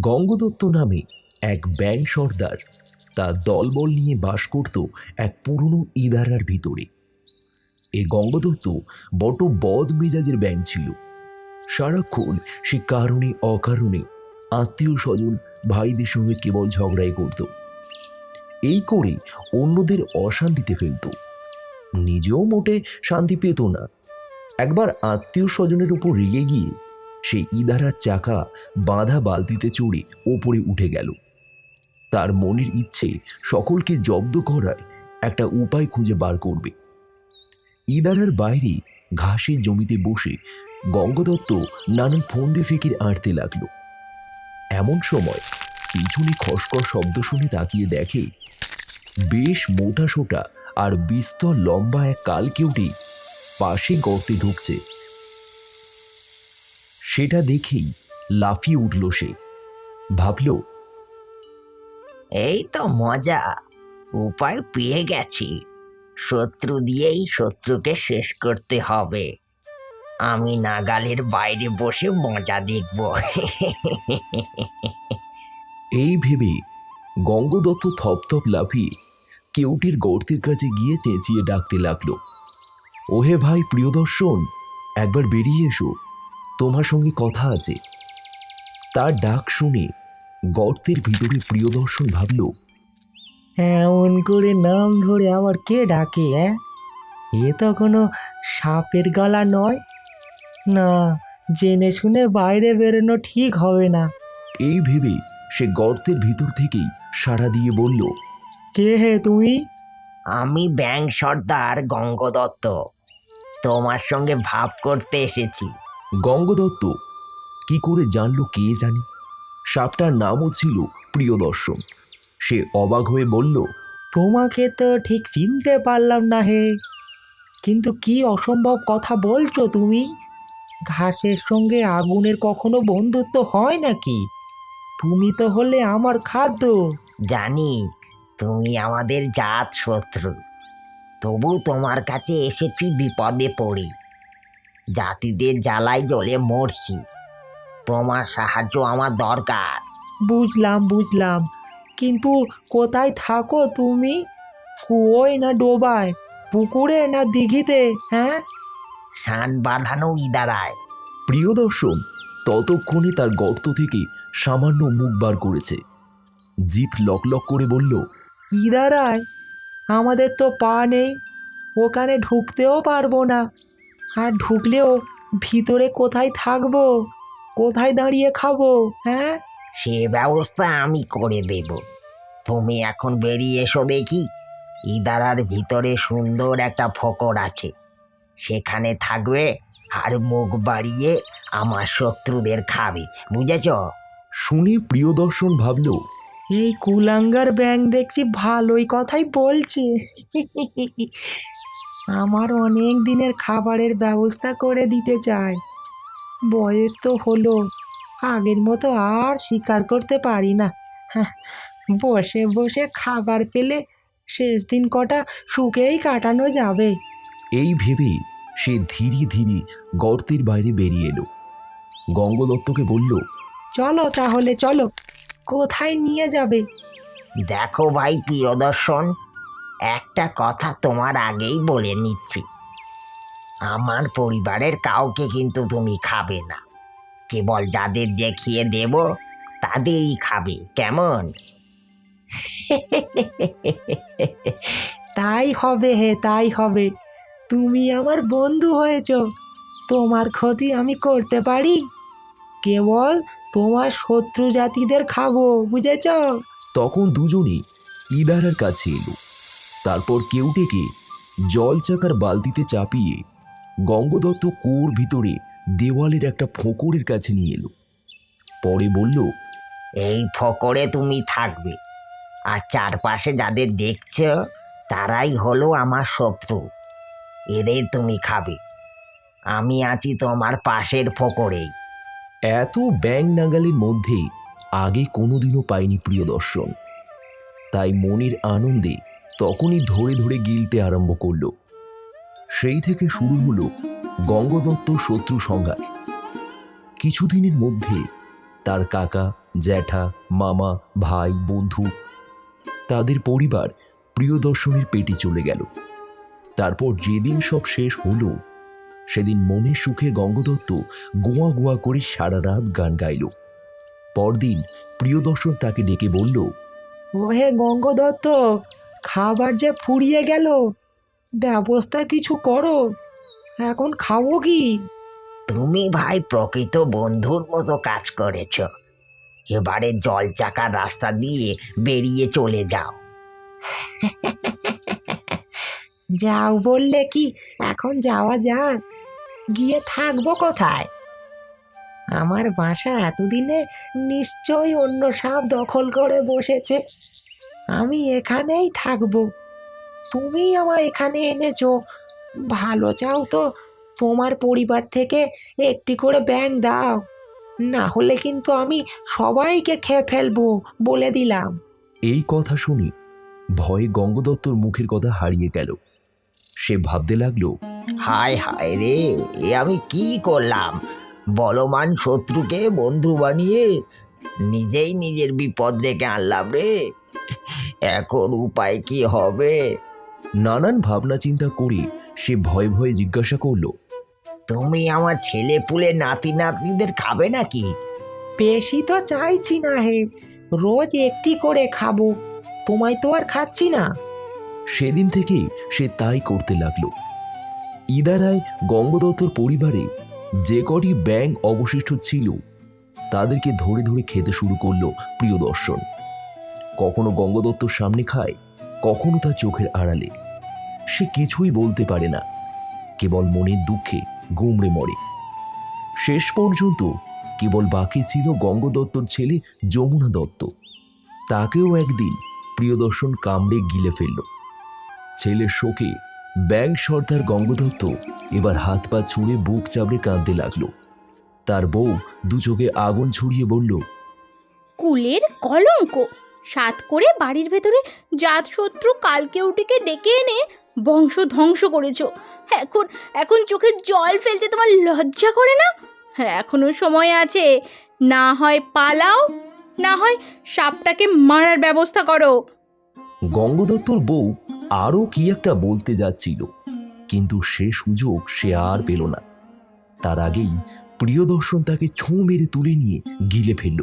গঙ্গদত্ত নামে এক ব্যাং সর্দার তার দলবল নিয়ে বাস করত এক পুরনো ইদারার ভিতরে। এ গঙ্গদত্ত বট বদ মেজাজের ব্যাং ছিল। সারাক্ষণ সে কারণে অকারণে আত্মীয় স্বজন ভাইদের সঙ্গে কেবল ঝগড়াই করত। এই করে অন্যদের অশান্তিতে ফেলত। নিজেও মোটে শান্তি পেত না। একবার আত্মীয় স্বজনের উপর রেগে গিয়ে সে ইদারার চাকা বাঁধা বালতিতে চড়ে ওপরে উঠে গেল। তার মনের ইচ্ছে সকলকে জব্দ করার একটা উপায় খুঁজে বার করবে। ইদারার বাইরে ঘাসের জমিতে বসে গঙ্গদত্ত নানান ফন্দি ফিকির আঁটতে লাগল। এমন সময় পিছনে খসখস শব্দ শুনে তাকিয়ে দেখে, বেশ মোটা সোটা আর বিস্তর লম্বা এক কালকেউটি পাশে গর্তে ঢুকছে। সেটা দেখেই লাফিয়ে উঠল সে। ভাবল এই তো মজা উপায় পেয়ে গেছি। শত্রু দিয়েই শত্রুকে শেষ করতে হবে। আমি নাগালের বাইরে বসে মজা দেখব। এই ভেবে গঙ্গদত্ত থপথপ লাফিয়ে কেউটির গর্তের কাছে গিয়ে চেঁচিয়ে ডাকতে লাগল ওহে ভাই প্রিয়দর্শন একবার বেরিয়ে এসো। তোমার সঙ্গে কথা আছে। তার ডাক শুনে গর্তের ভিতরে প্রিয়দর্শন ভাবল এমন করে নাম ধরে আবার কে ডাকে হ্যাঁ এ তো কোনো সাপের গলা নয়। না জেনে শুনে বাইরে বেরোনো ঠিক হবে না। এই ভেবে সে গর্তের ভিতর থেকেই সাড়া দিয়ে বলল কে হে তুমি? আমি ব্যাং সর্দার গঙ্গদত্ত। তোমার সঙ্গে ভাব করতে এসেছি। গঙ্গদত্ত কি করে জানল কে জানে? সাপটার নামও ছিল প্রিয়দর্শন। সে অবাক হয়ে বলল তোমাকে তো ঠিক চিনতে পারলাম না হে। কিন্তু কি অসম্ভব কথা বলছো তুমি? ঘাসের সঙ্গে আগুনের কখনো বন্ধুত্ব হয় নাকি? তুমি তো হলে আমার খাদ্য। জানি তুমি আমাদের জাত শত্রু। তবু তোমার কাছে এসেছি বিপদে পড়ি। জাতিদের জ্বালায় জ্বলে মরছি। তোমার সাহায্য আমার দরকার। বুঝলাম বুঝলাম। কিন্তু কোথায় থাকো তুমি? কুয়োয় না ডোবায়? পুকুরে না দিঘিতে হ্যাঁ? সান বাঁধানো ইদারায়। প্রিয় প্রিয়দর্শন ততক্ষণে তার গর্ত থেকে সামান্য মুখ বার করেছে। জিপ লক লক করে বলল ইদারায়? আমাদের তো পা নেই। ওখানে ঢুকতেও পারব না। আর ঢুকলেও ভিতরে কোথায় থাকব? কোথায় দাঁড়িয়ে খাব হ্যাঁ? সে ব্যবস্থা আমি করে দেব। তুমি এখন বেরিয়ে এসো দেখি। ইদারার ভিতরে সুন্দর একটা ফকর আছে। সেখানে থাকবে আর মুখ বাড়িয়ে আমার শত্রুদের খাবে বুঝেছ? শুনে প্রিয়দর্শন ভাবল এই কুলাঙ্গার ব্যাং দেখছি ভালোই কথাই বলছে। আমার অনেক দিনের খাবারের ব্যবস্থা করে দিতে চাই বয়স তো হলো। আগের মতো আর স্বীকার করতে পারি না। হ্যাঁ, বসে বসে খাবার পেলে শেষ দিন কটা সুখেই কাটানো যাবে। এই ভেবে সে ধীরে ধীরে গর্তের বাইরে বেরিয়ে এলো। গঙ্গদত্তকে বলল চলো তাহলে চলো কোথায় নিয়ে যাবে? দেখো ভাই প্রিয়দর্শন একটা কথা তোমার আগেই বলে নিচ্ছি। আমার পরিবারের কাউকে কিন্তু তুমি খাবে না। কেবল যাদের দেখিয়ে দেব তাদেরই খাবে কেমন? তাই হবে হে তাই হবে। তুমি আমার বন্ধু হয়েছ। তোমার ক্ষতি আমি করতে পারি। কেবল তোমার শত্রু জাতিদের খাব বুঝেছ? তখন দুজনে ইদারার কাছে এলো। তারপর কেউটেকে জল চাকার বালতিতে চাপিয়ে গঙ্গদত্ত কুয়োর ভিতরে দেওয়ালের একটা ফোকরের কাছে নিয়ে এলো। পরে বলল এই ফকরে তুমি থাকবে আর চারপাশে যাদের দেখছ তারাই হলো আমার শত্রু। এদের তুমি খাবে। আমি আছি তোমার পাশের ফকরেই। এত ব্যাং নাগালের মধ্যে আগে কোনোদিনও পাইনি প্রিয় দর্শন তাই মনের আনন্দে তখনই ধরে ধরে গিলতে আরম্ভ করল। সেই থেকে শুরু হলো গঙ্গদত্ত শত্রু সংঘাত। কিছুদিনের মধ্যে তার কাকা, জ্যাঠা, মামা, ভাই, বন্ধু, তাদের পরিবার প্রিয়দর্শনের পেটে চলে গেল। তারপর যেদিন সব শেষ হলো, সেদিন মনের সুখে গঙ্গদত্ত গোয়া গোয়া করে সারা রাত গান গাইল। পরদিন প্রিয়দর্শন তাকে ডেকে বলল, ওহে গঙ্গদত্ত খাবার যে ফুরিয়ে গেল ব্যবস্থা কিছু করো। এখন খাব কি? তুমি ভাই প্রকৃত বন্ধুর মতো কাজ করেছ। এবারে জল চাকার রাস্তা দিয়ে বেরিয়ে চলে যাও। যাও বললে কি এখন যাওয়া যাক। গিয়ে থাকব কোথায়? আমার বাসা এতদিনে নিশ্চয়ই অন্য সাপ দখল করে বসেছে। আমি এখানেই থাকব। তুমি আমার এখানে এনেছো। ভালো চাও তো তোমার পরিবার থেকে একটি করে ব্যাং দাও। না হলে কিন্তু আমি সবাইকে খেয়ে ফেলব বলে দিলাম। এই কথা শুনি ভয়ে গঙ্গদত্তর মুখের কথা হারিয়ে গেল। সে ভাবতে লাগল হায় হায় রে এ আমি কি করলাম? বলমান শত্রুকে বন্ধু বানিয়ে নিজেই নিজের বিপদ রেখে আনলাম রে। এখন উপায় কি হবে? নানান ভাবনা চিন্তা করে সে ভয়ে ভয়ে জিজ্ঞাসা করল তুমি আমার ছেলে পুলে নাতি নাতনিদের খাবে নাকি? বেশি তো চাইছি না হে রোজ একটি করে খাব তোমায় তো আর খাচ্ছি না। সেদিন থেকে সে তাই করতে লাগল। ইদারায় গঙ্গদত্তর পরিবারে যে কটি ব্যাং অবশিষ্ট ছিল তাদেরকে ধরে ধরে খেতে শুরু করল প্রিয়দর্শন। কখনো গঙ্গদত্তর সামনে খায়, কখনো তার চোখের আড়ালে। সে কিছুই বলতে পারে না, কেবল মনের দুঃখে গুমড়ে মরে। শেষ পর্যন্ত কেবল বাকি ছিল গঙ্গদত্তর ছেলে যমুনা দত্ত। তাকেও একদিন প্রিয়দর্শন কামড়ে গিলে ফেলল। ছেলের শোকে ব্যাং সর্দার গঙ্গদত্ত এবার হাত পা ছুঁড়ে বুক চাবড়ে কাঁদতে লাগল। তার বউ দু চোখে আগুন ছড়িয়ে বলল, কুলের কলঙ্ক! সাত করে বাড়ির ভেতরে জাত শত্রু কালকেউটিকে ডেকে এনে বংশ ধ্বংস করেছ। এখন এখন চোখে জল ফেলতে তোমার লজ্জা করে না? হ্যাঁ এখনও সময় আছে। না হয় পালাও, না হয় সাপটাকে মারার ব্যবস্থা করো। গঙ্গদত্তর বউ আরও কি একটা বলতে যাচ্ছিল, কিন্তু সে সুযোগ সে আর পেল না। তার আগেই প্রিয়দর্শন তাকে ছোঁ মেরে তুলে নিয়ে গিলে ফেলল।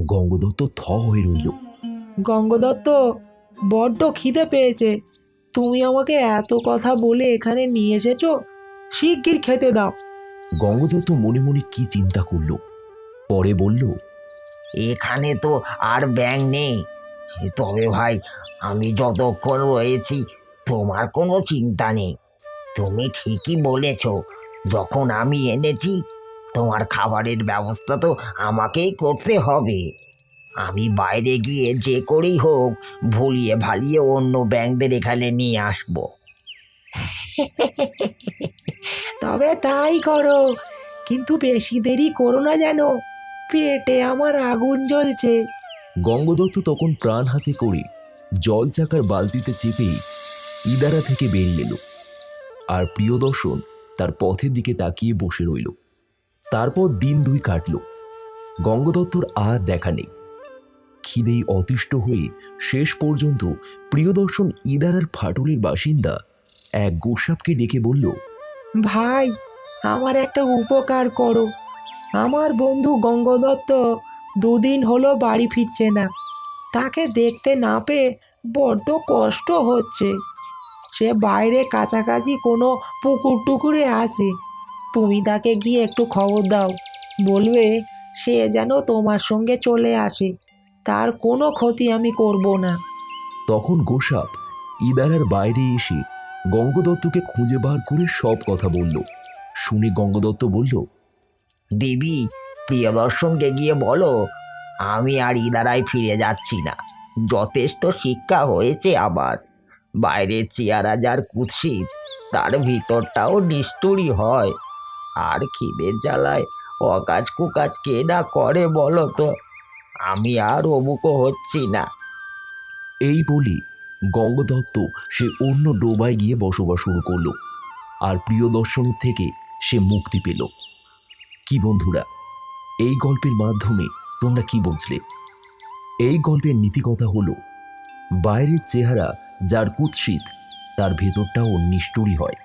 গঙ্গদত্ত থ হয়ে রইল। গঙ্গদত্ত বড্ড খিদে পেয়েছে। তুমি আমাকে এত কথা বলে এখানে নিয়ে এসেছ? শিগগির খেতে দাও। গঙ্গদত্ত মনে মনে কি চিন্তা করল। পরে বলল এখানে তো আর ব্যাং নেই। তবে ভাই আমি যতক্ষণ রয়েছি তোমার কোনো চিন্তা নেই। তুমি ঠিকই বলেছ যখন আমি এনেছি তোমার খাবারের ব্যবস্থা তো আমাকেই করতে হবে। আমি বাইরে গিয়ে যে করেই হোক ভুলিয়ে ভালিয়ে অন্য ব্যাংকদের এখানে নিয়ে আসব। তবে তাই করো, কিন্তু বেশি দেরি করো না যেন, পেটে আমার আগুন জ্বলছে। গঙ্গদত্ত তখন প্রাণ হাতে করে জল চাকার বালতিতে চেপে ইদারা থেকে বেরিয়ে এলো। আর প্রিয়দর্শন তার পথের দিকে তাকিয়ে বসে রইল। তারপর দিন দুই কাটল। গঙ্গদত্তর আর দেখা নেই। খিদেই অতিষ্ঠ হয়ে শেষ পর্যন্ত প্রিয়দর্শন ইদারার ফাটলের বাসিন্দা এক গোসাপকে ডেকে বলল, ভাই, আমার একটা উপকার করো। আমার বন্ধু গঙ্গদত্ত দুদিন হলো বাড়ি ফিরছে না। তাকে দেখতে না পেয়ে বড্ড কষ্ট হচ্ছে। সে বাইরে কাছাকাছি কোনো পুকুর টুকুরে আছে। তুমি তাকে গিয়ে একটু খবর দাও। বলবে সে যেন তোমার সঙ্গে চলে আসে। তার কোনো ক্ষতি আমি করব না। তখন গোসাপ ইদারার বাইরে এসে গঙ্গদত্তকে খুঁজে বার করে সব কথা বলল। শুনে গঙ্গদত্ত বলল দিদি প্রিয়দর্শনকে গিয়ে বলো আমি আর ইদারায় ফিরে যাচ্ছি না। যথেষ্ট শিক্ষা হয়েছে আমার। বাইরের চেয়ারা যার কুৎসিত তার ভিতরটাও নিষ্ঠুরই হয়। আর খিদের জ্বালায় অকাজ কুকাজ কে না করে বলো তো? আমি আর অমুকও হচ্ছি না। এই বলে গঙ্গদত্ত সে অন্য ডোবায় গিয়ে বসবাস শুরু করল আর প্রিয় দর্শনের থেকে সে মুক্তি পেল। কি বন্ধুরা, এই গল্পের মাধ্যমে তোমরা কি বুঝলে? এই গল্পের নীতিকথা হলো, বাইরের চেহারা যার কুৎসিত, তার ভেতরটাও নিষ্ঠুরই হয়।